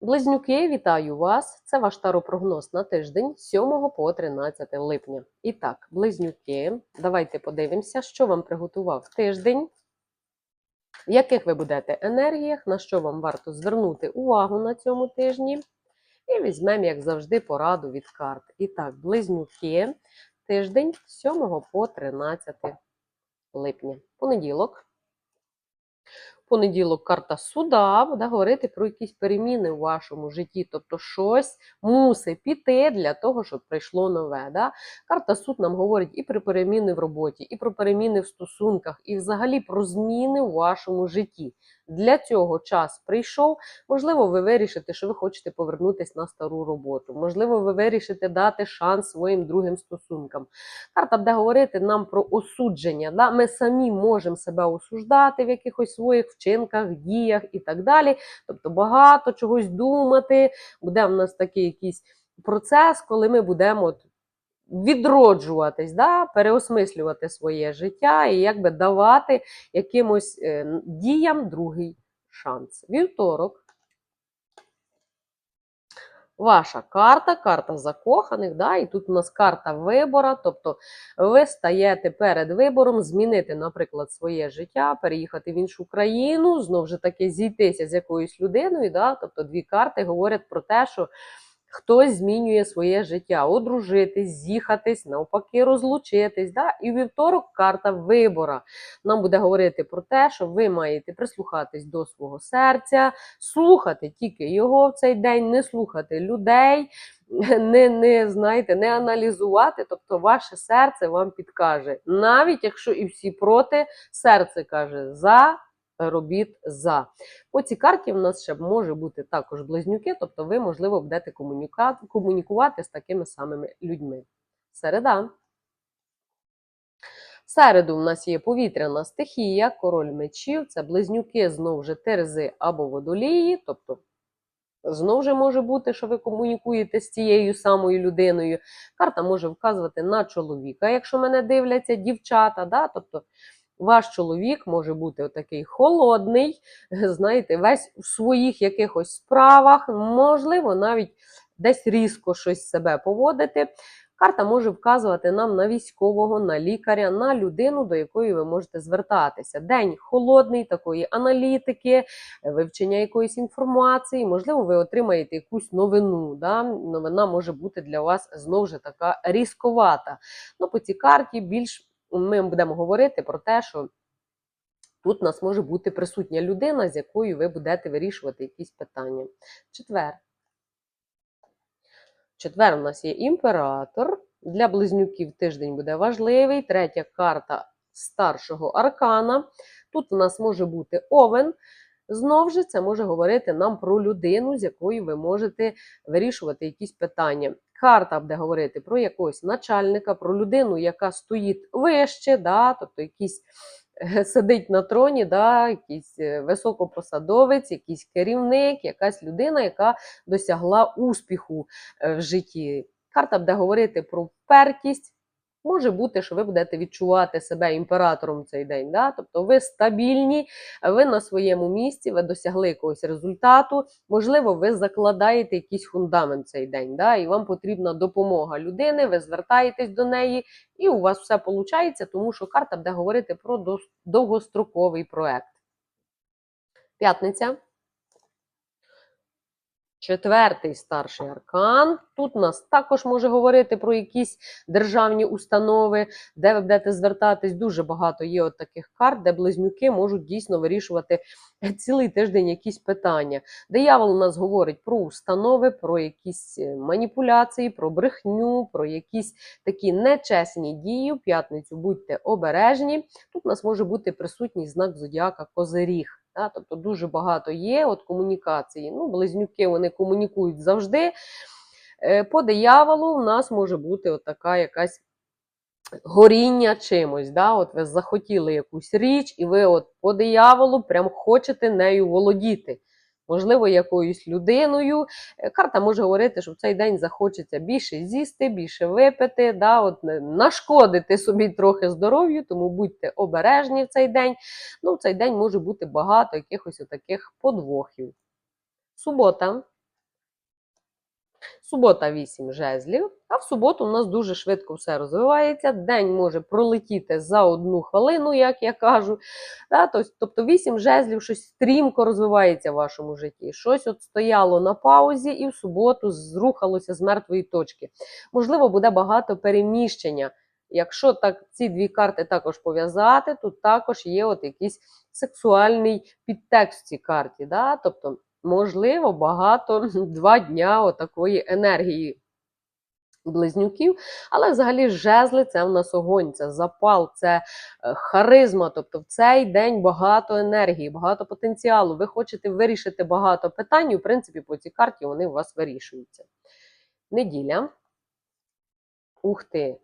Близнюки, вітаю вас! Це ваш таропрогноз на тиждень з 7 по 13 липня. І так, близнюки, давайте подивимося, що вам приготував тиждень, в яких ви будете енергіях, на що вам варто звернути увагу на цьому тижні. І візьмемо, як завжди, пораду від карт. І так, близнюки, тиждень з 7 по 13 липня. Понеділок. Понеділок карта суда буде говорити про якісь переміни у вашому житті, тобто щось мусить піти для того, щоб прийшло нове. Да? Карта суд нам говорить і про переміни в роботі, і про переміни в стосунках, і взагалі про зміни у вашому житті. Для цього час прийшов. Можливо, ви вирішите, що ви хочете повернутися на стару роботу. Можливо, ви вирішите дати шанс своїм другим стосункам. Карта буде говорити нам про осудження. Да? Ми самі можемо себе осуждати в якихось своїх вчинках, діях і так далі. Тобто багато чогось думати. Буде в нас такий якийсь процес, коли ми будемо відроджуватись, да? переосмислювати своє життя і якби давати якимось е, діям другий шанс. Вівторок. Ваша карта, карта закоханих, да, і тут у нас карта вибора, тобто ви стаєте перед вибором змінити, наприклад, своє життя, переїхати в іншу країну, знову ж таки зійтися з якоюсь людиною. Да, тобто дві карти говорять про те, що хтось змінює своє життя, одружитись, з'їхатись, навпаки, розлучитись. Да? І вівторок карта вибора. Нам буде говорити про те, що ви маєте прислухатись до свого серця, слухати тільки його в цей день, не слухати людей. Не, не знаєте, не аналізувати, тобто ваше серце вам підкаже. Навіть якщо і всі проти, серце каже за, робіт за. По цій карті в нас ще може бути також близнюки, тобто ви, можливо, будете комунікувати з такими самими людьми. Середа. Середу в нас є повітряна стихія, король мечів, це близнюки, знову ж терези або водолії, тобто Знову ж може бути, що ви комунікуєте з цією самою людиною. Карта може вказувати на чоловіка, якщо мене дивляться дівчата. Да? Тобто ваш чоловік може бути отакий холодний, знаєте, весь у своїх якихось справах, можливо, навіть десь різко щось себе поводити. Карта може вказувати нам на військового, на лікаря, на людину, до якої ви можете звертатися. День холодний, такої аналітики, вивчення якоїсь інформації. Можливо, ви отримаєте якусь новину. Да? Новина може бути для вас знову ж така різковата. Ну, по цій карті більш ми будемо говорити про те, що. Тут у нас може бути присутня людина, з якою ви будете вирішувати якісь питання. Четвер. Четвер у нас є імператор. Для близнюків тиждень буде важливий. Третя карта старшого аркана. Тут у нас може бути овен. Знову ж це може говорити нам про людину, з якою ви можете вирішувати якісь питання. Карта буде говорити про якогось начальника, про людину, яка стоїть вище, да, тобто якийсь е, сидить на троні, да, якийсь е, високопосадовець, якийсь керівник, якась людина, яка досягла успіху е, в житті. Карта буде говорити про впертість. Може бути, що ви будете відчувати себе імператором цей день. Да? Тобто ви стабільні, ви на своєму місці, ви досягли якогось результату. Можливо, ви закладаєте якийсь фундамент цей день, да? і вам потрібна допомога людини, ви звертаєтесь до неї, і у вас все виходить, тому що карта буде говорити про довгостроковий проект. П'ятниця. Четвертий старший аркан. Тут нас також може говорити про якісь державні установи, де ви будете звертатись. Дуже багато є от таких карт, де близнюки можуть дійсно вирішувати цілий тиждень якісь питання. Диявол у нас говорить про установи, про якісь е, маніпуляції, про брехню, про якісь такі нечесні дії. В п'ятницю будьте обережні. Тут у нас може бути присутній знак зодіака Козиріг. Да? Тобто дуже багато є от комунікації. Ну, близнюки вони комунікують завжди. Е, По дияволу в нас може бути от така якась горіння чимось. Да? От ви захотіли якусь річ, і ви от по дияволу прям хочете нею володіти. Можливо, якоюсь людиною. Е, Карта може говорити, що в цей день захочеться більше з'їсти, більше випити, да, от, е, нашкодити собі трохи здоров'ю, тому будьте обережні в цей день. Ну, в цей день може бути багато якихось таких подвохів. Субота. Субота 8 жезлів, а в суботу у нас дуже швидко все розвивається. День може пролетіти за одну хвилину, як я кажу. Тобто 8 жезлів, щось стрімко розвивається в вашому житті. Щось от стояло на паузі і в суботу зрухалося з мертвої точки. Можливо, буде багато переміщення. Якщо так ці дві карти також пов'язати, тут також є от якийсь сексуальний підтекст в цій карті. Да? Тобто, можливо, багато два дня отакої енергії близнюків. Але взагалі жезли це в нас огонь, це запал, це е, харизма. Тобто в цей день багато енергії, багато потенціалу. Ви хочете вирішити багато питань, і в принципі по цій карті вони у вас вирішуються. Неділя. Ух ти.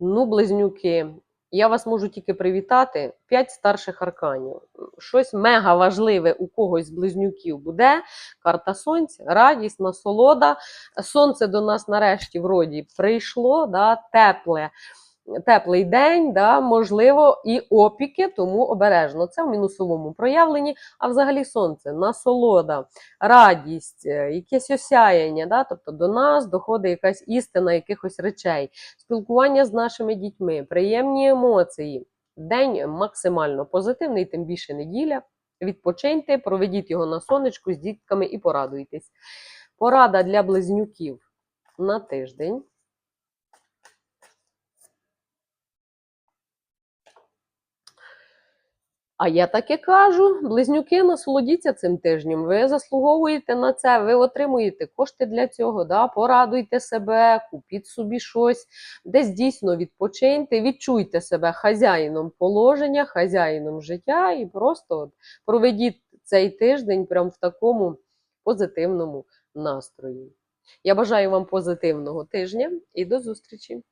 Ну, близнюки. Я вас можу тільки привітати. П'ять старших арканів. Щось мега важливе у когось з близнюків буде. Карта сонця, радість, насолода. Сонце до нас нарешті вроді прийшло, да, тепле. Теплий день, да, можливо, і опіки, тому обережно. Це в мінусовому проявленні. А взагалі сонце, насолода, радість, е, якесь осяяння. Да, тобто до нас доходить якась істина якихось речей, спілкування з нашими дітьми, приємні емоції. День максимально позитивний, тим більше неділя. Відпочиньте, проведіть його на сонечку з дітками і порадуйтесь. Порада для близнюків на тиждень. А я так і кажу: близнюки, насолодіться цим тижнем. Ви заслуговуєте на це, ви отримуєте кошти для цього. Да? Порадуйте себе, купіть собі щось, десь дійсно відпочиньте, відчуйте себе хазяїном положення, хазяїном життя і просто от проведіть цей тиждень прямо в такому позитивному настрої. Я бажаю вам позитивного тижня і до зустрічі!